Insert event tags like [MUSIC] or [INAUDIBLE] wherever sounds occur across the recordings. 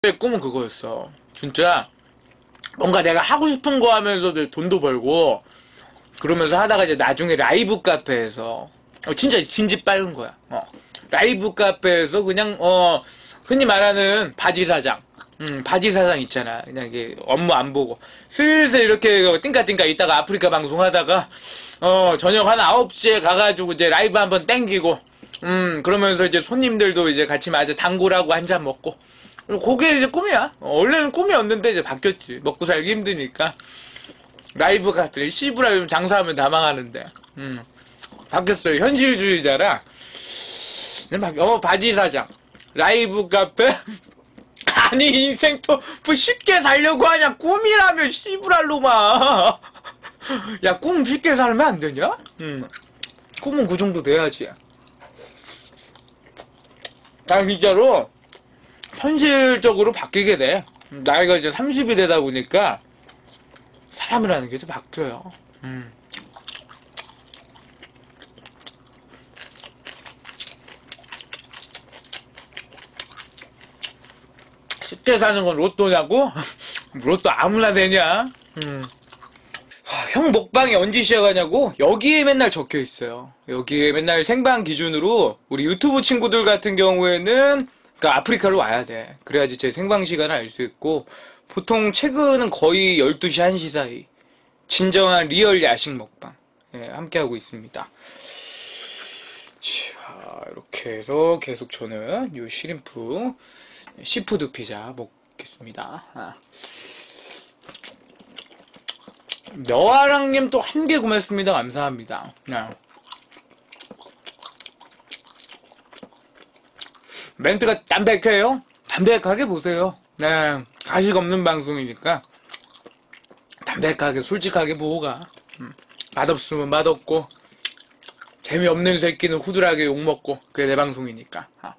내 꿈은 그거였어. 진짜 뭔가 내가 하고 싶은 거 하면서도 돈도 벌고 그러면서 하다가 이제 나중에 라이브 카페에서 어, 진짜 진지 빠른 거야. 어. 라이브 카페에서 그냥 어 흔히 말하는 바지 사장. 음, 바지 사장 있잖아. 그냥 이게 업무 안 보고 슬슬 이렇게 띵까띵까 있다가 아프리카 방송 하다가 어 저녁 한 9시에 가가지고 이제 라이브 한번 땡기고 음 그러면서 이제 손님들도 이제 같이 마저 단골하고 한 잔 먹고 그게 이제 꿈이야. 어, 원래는 꿈이었는데 이제 바뀌었지. 먹고 살기 힘드니까. 라이브 카페, 씨부라 좀 장사하면 다 망하는데. 음. 바뀌었어요. 현실주의자라. 어, 바지 사장. 라이브 카페. [LAUGHS] 아니, 인생 또, 뭐 쉽게 살려고 하냐. 꿈이라면 씨부랄로마. [LAUGHS] 야, 꿈 쉽게 살면 안 되냐? 음. 꿈은 그 정도 돼야지. 나 진짜로, 현실적으로 바뀌게 돼. 나이가 이제 30이 되다 보니까 사람이라는 게 좀 바뀌어요. 음. 쉽게 사는 건 로또냐고? [LAUGHS] 로또 아무나 되냐? 음. 하, 형 먹방이 언제 시작하냐고? 여기에 맨날 적혀 있어요. 여기에 맨날 생방 기준으로 우리 유튜브 친구들 같은 경우에는 그러니까 아프리카로 와야 돼. 그래야지 제 생방 시간을 알 수 있고 보통 최근은 거의 12시 1시 사이 진정한 리얼 야식 먹방 예, 함께 하고 있습니다. 자, 이렇게 해서 계속 저는 요 시림프 시푸드 피자 먹겠습니다. 아. 여아랑님 또 한 개 구매했습니다. 감사합니다. 네. 멘트가 담백해요? 담백하게 보세요. 네. 가식 없는 방송이니까. 담백하게, 솔직하게 보고 가. 음. 맛없으면 맛없고, 재미없는 새끼는 후들하게 욕먹고, 그게 내 방송이니까. 아.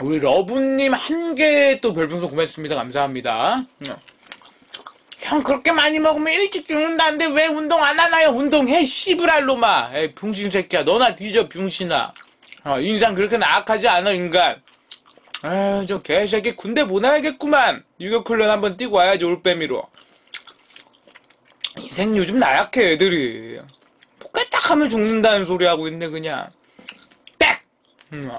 우리 러브님 한 개 또 별풍선 고맙습니다. 감사합니다. 음. 형 그렇게 많이 먹으면 일찍 죽는다는데 왜 운동 안 하나요? 운동해 씨브랄로마. 에이 병신 새끼야. 너나 뒤져 병신아. 어, 인상 그렇게 나약하지 않아 인간. 아저 개새끼 군대 보내야겠구만. 유격훈련 한번 뛰고 와야지 올빼미로. 인생 요즘 나약해 애들이. 포켓 딱 하면 죽는다는 소리 하고 있네 그냥. 딱 음.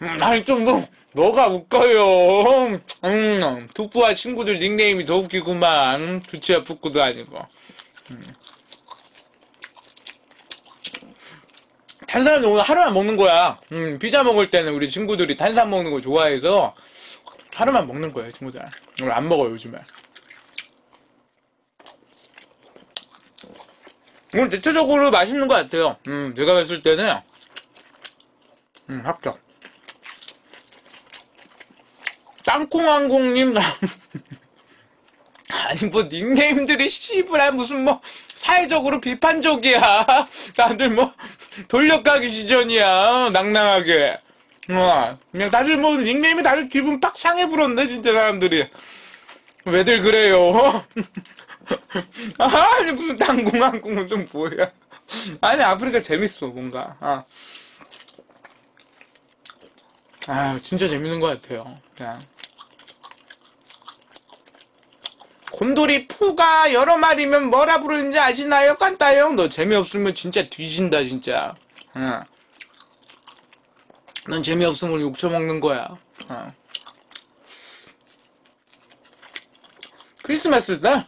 음, 아니 좀 너, 너가 웃겨요. 음, 두부와 친구들 닉네임이 더 웃기구만. 두치야 푸꾸도 아니고. 음. 탄산은 오늘 하루만 먹는 거야. 음, 피자 먹을 때는 우리 친구들이 탄산 먹는 거 좋아해서 하루만 먹는 거예요, 친구들. 오늘 안 먹어요, 요즘에. 오늘 대체적으로 맛있는 것 같아요. 음, 내가 봤을 때는, 음, 합격. 땅콩항공님 아니 뭐 닉네임들이 씨부라 무슨 뭐 사회적으로 비판적이야. 다들 뭐 돌려가기 시전이야 낭낭하게. 어, 그냥 다들 뭐 닉네임이 다들 기분 빡 상해 불었네 진짜 사람들이. 왜들 그래요? [LAUGHS] 아니 무슨 땅콩항공은 좀 뭐야. 아니 아프리카 재밌어 뭔가. 아. 아 진짜 재밌는 것 같아요. 그냥 곰돌이 푸가 여러 마리면 뭐라 부르는지 아시나요? 깐따형 너 재미없으면 진짜 뒤진다 진짜 응. 넌 재미없으면 욕 처먹는 거야 응. 크리스마스 날?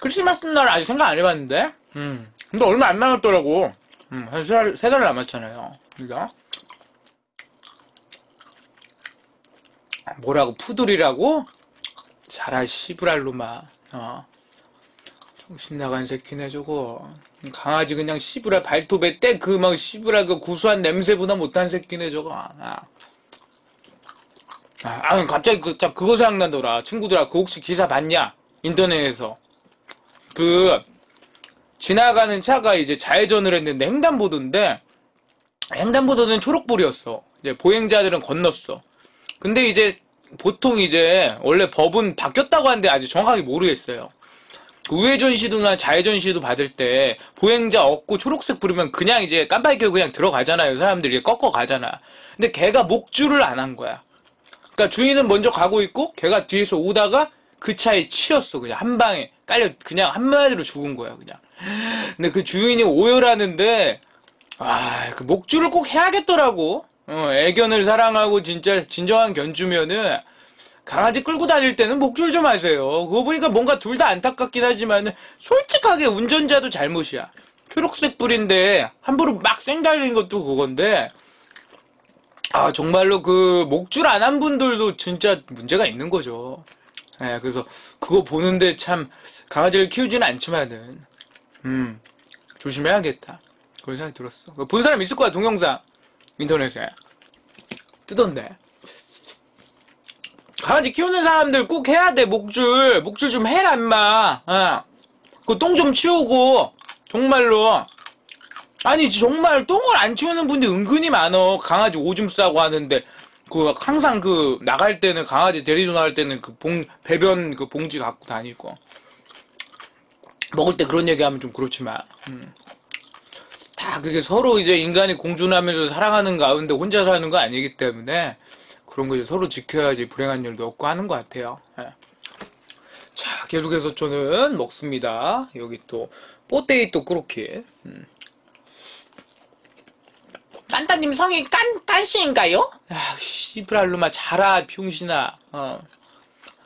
크리스마스 날 아직 생각 안 해봤는데 음. 근데 얼마 안 남았더라고 음, 한세 달, 세 달 남았잖아요 그죠? 뭐라고 푸들이라고? 자라 씨부랄로마 어. 정신 나간 새끼네 저거. 강아지 그냥 씨부랄 발톱에 때 그막 씨부랄 그 구수한 냄새보다 못한 새끼네 저거. 아, 아, 아 갑자기 그, 참 그거 생각나더라. 친구들아 그 혹시 기사 봤냐? 인터넷에서. 그 지나가는 차가 이제 좌회전을 했는데 횡단보도인데 횡단보도는 초록불이었어. 이제 보행자들은 건넜어. 근데 이제 보통 이제 원래 법은 바뀌었다고 하는데 아직 정확하게 모르겠어요. 그 우회전 시도나 좌회전 시도 받을 때 보행자 없고 초록색 부르면 그냥 이제 깜빡이 켜고 그냥 들어가잖아요. 사람들이 꺾어 가잖아. 근데 걔가 목줄을 안 한 거야. 그러니까 주인은 먼저 가고 있고 걔가 뒤에서 오다가 그 차에 치였어. 그냥 한 방에 깔려 그냥 한마디로 죽은 거야. 그냥. 근데 그 주인이 오열하는데 아, 그 목줄을 꼭 해야겠더라고. 어, 애견을 사랑하고 진짜 진정한 견주면은 강아지 끌고 다닐 때는 목줄 좀 하세요. 그거 보니까 뭔가 둘 다 안타깝긴 하지만 솔직하게 운전자도 잘못이야. 초록색 불인데 함부로 막 쌩달리는 것도 그건데 아 정말로 그 목줄 안 한 분들도 진짜 문제가 있는 거죠. 예, 그래서 그거 보는데 참 강아지를 키우지는 않지만은 음 조심해야겠다. 그런 생각이 들었어. 본 사람 있을 거야 동영상 인터넷에 뜨던데. 강아지 키우는 사람들 꼭 해야 돼 목줄. 목줄 좀 해라 임마. 어. 그똥 좀 치우고 정말로. 아니 정말 똥을 안 치우는 분들 은근히 많어. 강아지 오줌 싸고 하는데. 그 항상 그 나갈 때는 강아지 데리고 나갈 때는 그 봉 배변 그 봉지 갖고 다니고. 먹을 때 그런 얘기하면 좀 그렇지만. 음. 다 그게 서로 이제 인간이 공존하면서 살아가는 가운데 혼자 사는 거 아니기 때문에 그런 거 이제 서로 지켜야지 불행한 일도 없고 하는 것 같아요. 예. 자, 계속해서 저는 먹습니다. 여기 또, 뽀테이 또 그렇게. 음. 깐따님 성이 깐, 깐씨인가요? 아, 씨브랄로마 자라, 병신아. 어.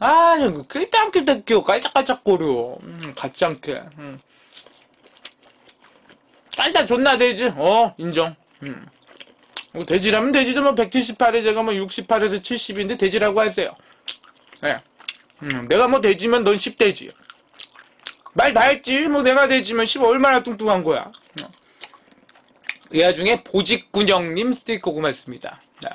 아, 끌딱끌딱 끼워, 깔짝깔짝 거려. 음, 같지 않게. 음. 깔딱 존나 되지? 어, 인정. 음. 뭐 돼지라면 돼지도 뭐 178에 제가 뭐 68에서 70인데 돼지라고 하세요. 예. 음, 내가 뭐 돼지면 넌 10돼지. 말 다 했지. 뭐 내가 돼지면 10 얼마나 뚱뚱한 거야. 어. 이 와중에 보직군영님 스티커 고맙습니다. 네.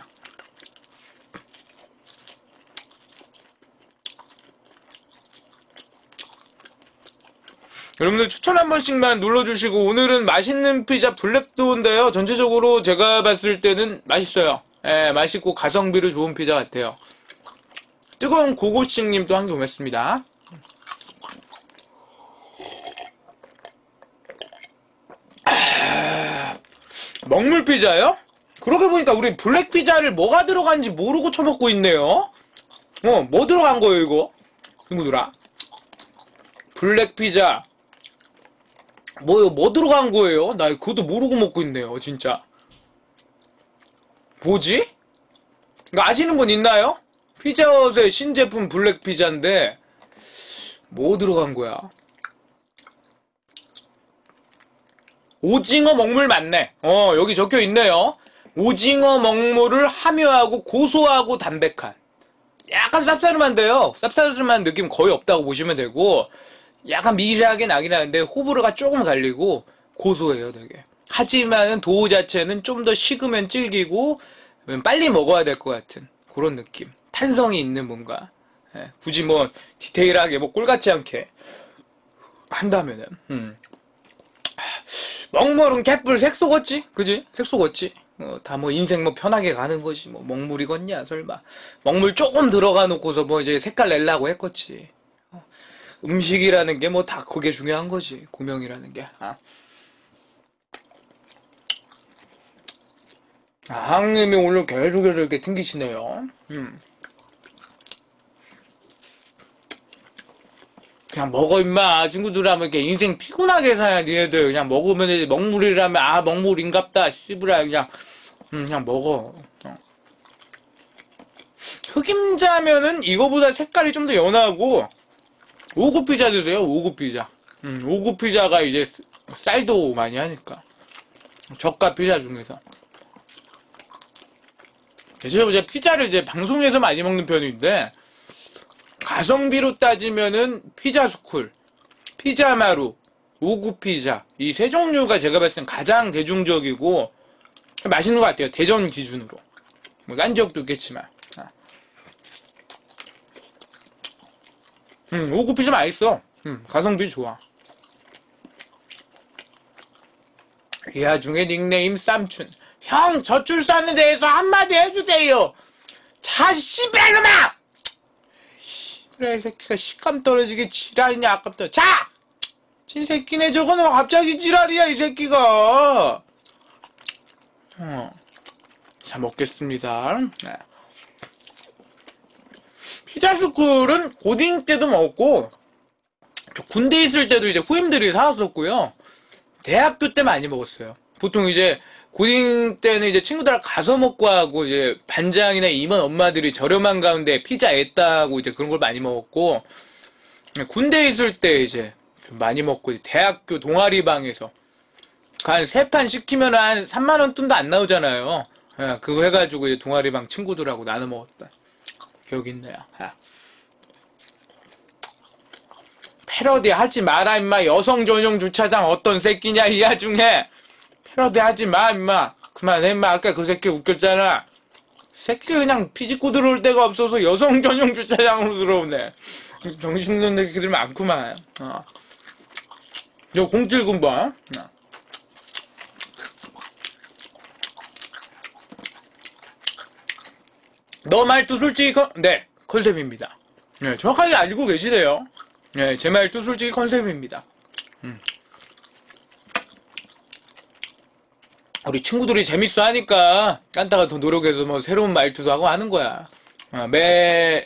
여러분들 추천 한 번씩만 눌러주시고 오늘은 맛있는 피자 블랙도인데요. 전체적으로 제가 봤을 때는 맛있어요. 예, 맛있고 가성비로 좋은 피자 같아요. 뜨거운 고고싱님도 한개 오셨습니다. 아, 먹물 피자요? 그러게 보니까 우리 블랙 피자를 뭐가 들어간지 모르고 처먹고 있네요. 어, 뭐 들어간 거예요, 이거? 친구들아. 블랙 피자, 뭐요? 뭐 들어간 거예요? 나 그것도 모르고 먹고 있네요, 진짜. 뭐지? 아시는 분 있나요? 피자헛의 신제품 블랙 피자인데 뭐 들어간 거야? 오징어 먹물 맞네. 어, 여기 적혀 있네요. 오징어 먹물을 함유하고 고소하고 담백한. 약간 쌉싸름한데요. 쌉싸름한 느낌 거의 없다고 보시면 되고 약간 미세하게 나긴 하는데 호불호가 조금 갈리고 고소해요 되게. 하지만은 도우 자체는 좀 더 식으면 질기고 빨리 먹어야 될 것 같은 그런 느낌. 탄성이 있는 뭔가. 예, 굳이 뭐 디테일하게 뭐 꼴같지 않게 한다면은. 음. 먹물은 개뿔 색소겠지? 그지? 색소겠지? 어, 다뭐 인생 뭐 편하게 가는 거지. 뭐 먹물이겠냐 설마. 먹물 조금 들어가 놓고서 뭐 이제 색깔 낼라고 했겠지 음식이라는 게 뭐 다 그게 중요한 거지. 고명이라는 게. 아. 아, 항님이 오늘 계속해서 이렇게 튕기시네요. 음. 그냥 먹어 임마 친구들아 뭐 이렇게 인생 피곤하게 사야 니네들 그냥 먹으면 이제 먹물이라면 아 먹물인갑다 씨부라 그냥 음, 그냥 먹어 어. 흑임자면은 이거보다 색깔이 좀 더 연하고 오구 피자 드세요, 오구 피자. 음, 오구 피자가 이제 쌀도 많이 하니까. 저가 피자 중에서. 그래서 이제 피자를 이제 방송에서 많이 먹는 편인데, 가성비로 따지면은 피자 스쿨, 피자 마루, 오구 피자, 이 세 종류가 제가 봤을 땐 가장 대중적이고, 맛있는 것 같아요. 대전 기준으로. 뭐, 딴 지역도 있겠지만. 음, 오구피 좀 맛있어. 음, 가성비 좋아. 이 와중에 닉네임 쌈춘. 형, 싸는 데에서 한마디 해주세요. 자, 씨발놈아! 그래 이 새끼가 식감 떨어지게 지랄이냐 아깝다 자! 진 새끼네 저거는 갑자기 지랄이야 이 새끼가 어. 자 먹겠습니다 네. 피자스쿨은 고딩 때도 먹었고 저 군대 있을 때도 이제 후임들이 사왔었고요 대학교 때 많이 먹었어요 보통 이제 고딩 때는 이제 친구들하고 가서 먹고 하고 이제 반장이나 임원 엄마들이 저렴한 가운데 피자 냈다고 이제 그런 걸 많이 먹었고 군대 있을 때 이제 좀 많이 먹고 대학교 동아리 방에서 한 세 판 시키면 한 3만 원 돈도 안 나오잖아요. 예, 그거 해가지고 이제 동아리 방 친구들하고 나눠 먹었다. 기억이 있네요. 예. 패러디 하지 마라 임마. 여성 전용 주차장 어떤 새끼냐 이 와중에. 패러디 하지 마 임마. 그만해 임마. 아까 그 새끼 웃겼잖아. 새끼 그냥 피집고 들어올 데가 없어서 여성 전용 주차장으로 들어오네. 정신 없는 새끼들 많구만. 어. 요 079번 너 말투 솔직히 컨... 네 컨셉입니다 네, 정확하게 알고 계시네요 네, 제 말투 솔직히 컨셉입니다 음. 우리 친구들이 재밌어 하니까 깐따가 더 노력해서 뭐 새로운 말투도 하고 하는 거야. 어, 매,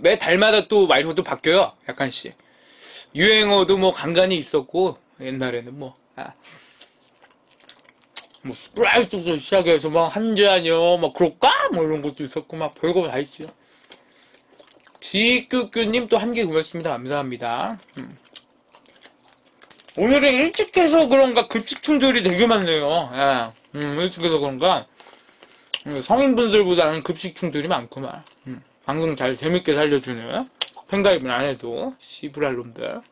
매 달마다 또 말투가 또 바뀌어요. 약간씩. 유행어도 뭐 간간히 있었고, 옛날에는 뭐, 아. 뭐, 스프라이트부터 시작해서 막 한잔이요, 막 그럴까? 뭐 이런 것도 있었고, 막 별거 다 있죠. 지규규님 또 한개 고맙습니다. 감사합니다. 음. 오늘은 일찍 해서 그런가 급식 충돌이 되게 많네요. 예. 음, 일찍 해서 그런가 음, 성인분들보다는 급식 충돌이 많구만. 음, 방송 잘 재밌게 살려주는 팬가입은 안 해도 씨부랄 놈들. 음.